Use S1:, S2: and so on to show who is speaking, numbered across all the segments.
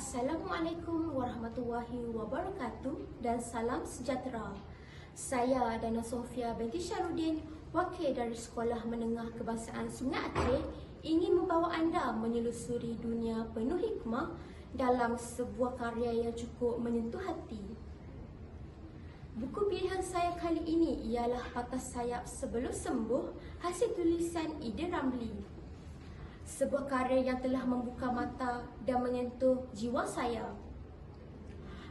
S1: Assalamualaikum warahmatullahi wabarakatuh dan salam sejahtera. Saya Dana Sofia binti Syarudin, wakil dari Sekolah Menengah Kebangsaan Sungai Aceh ingin membawa anda menyelusuri dunia penuh hikmah dalam sebuah karya yang cukup menyentuh hati. Buku pilihan saya kali ini ialah Patah Sayap Sebelum Sembuh hasil tulisan Ida Ramli sebuah karya yang telah membuka mata dan menyentuh jiwa saya.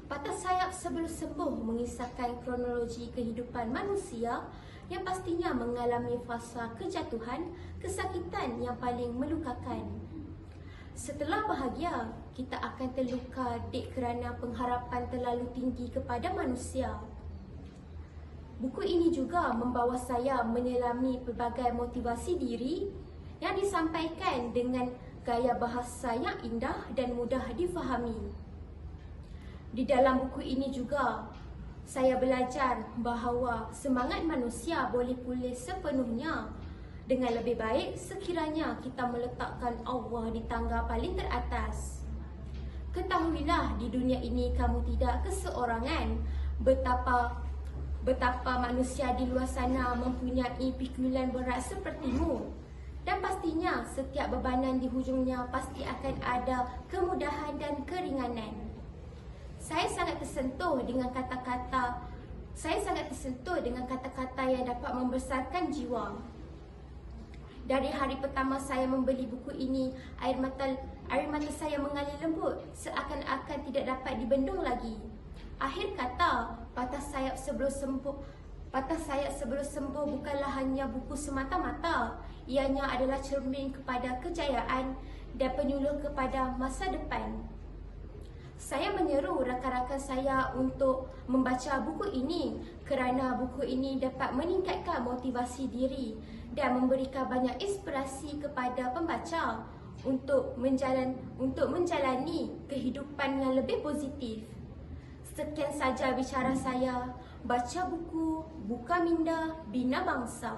S1: Patah sayap sebelum sembuh mengisahkan kronologi kehidupan manusia yang pastinya mengalami fasa kejatuhan, kesakitan yang paling melukakan. Setelah bahagia, kita akan terluka dek kerana pengharapan terlalu tinggi kepada manusia. Buku ini juga membawa saya menyelami pelbagai motivasi diri yang disampaikan dengan gaya bahasa yang indah dan mudah difahami. Di dalam buku ini juga, saya belajar bahawa semangat manusia boleh pulih sepenuhnya dengan lebih baik sekiranya kita meletakkan Allah di tangga paling teratas. Ketahuilah di dunia ini kamu tidak keseorangan betapa betapa manusia di luar sana mempunyai pikulan berat sepertimu. Dan pastinya setiap bebanan di hujungnya pasti akan ada kemudahan dan keringanan. Saya sangat tersentuh dengan kata-kata saya sangat tersentuh dengan kata-kata yang dapat membesarkan jiwa. Dari hari pertama saya membeli buku ini, air mata air mata saya mengalir lembut seakan-akan tidak dapat dibendung lagi. Akhir kata, patah sayap sebelum sembuh Patah sayap sebelum sembuh bukanlah hanya buku semata-mata. Ianya adalah cermin kepada kejayaan dan penyuluh kepada masa depan. Saya menyeru rakan-rakan saya untuk membaca buku ini kerana buku ini dapat meningkatkan motivasi diri dan memberikan banyak inspirasi kepada pembaca untuk menjalan untuk menjalani kehidupan yang lebih positif. Sekian saja bicara saya. Baca buku, buka minda, bina bangsa.